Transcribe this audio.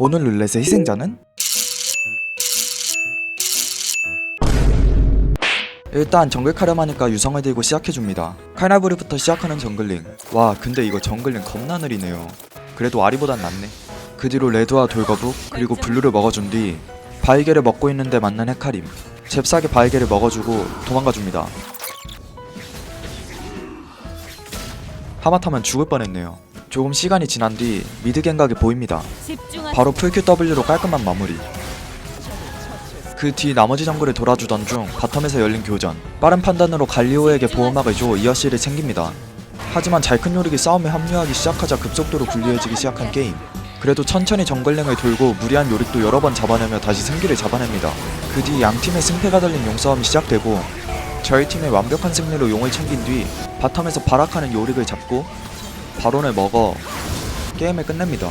오늘 룰렛의 희생자는? 일단 정글 카렴 하니까 유성을 들고 시작해줍니다. 칼날부리부터 시작하는 정글링. 와 근데 이거 정글링 겁나 느리네요. 그래도 아리보단 낫네. 그 뒤로 레드와 돌거북 그리고 블루를 먹어준 뒤 바이게를 먹고 있는데 맞는 헤카림. 잽싸게 바이게를 먹어주고 도망가줍니다. 하마터면 죽을 뻔했네요. 조금 시간이 지난 뒤 미드 갱각이 보입니다. 바로 풀 QW로 깔끔한 마무리. 그 뒤 나머지 정글을 돌아주던 중 바텀에서 열린 교전. 빠른 판단으로 갈리오에게 보호막을 줘 이어씨를 챙깁니다. 하지만 잘큰 요릭이 싸움에 합류하기 시작하자 급속도로 불리해지기 시작한 게임. 그래도 천천히 정글랭을 돌고 무리한 요릭도 여러 번 잡아내며 다시 승기를 잡아냅니다. 그 뒤 양팀의 승패가 달린 용싸움이 시작되고 저희 팀의 완벽한 승리로 용을 챙긴 뒤 바텀에서 발악하는 요릭을 잡고 바론을 먹어 게임을 끝냅니다.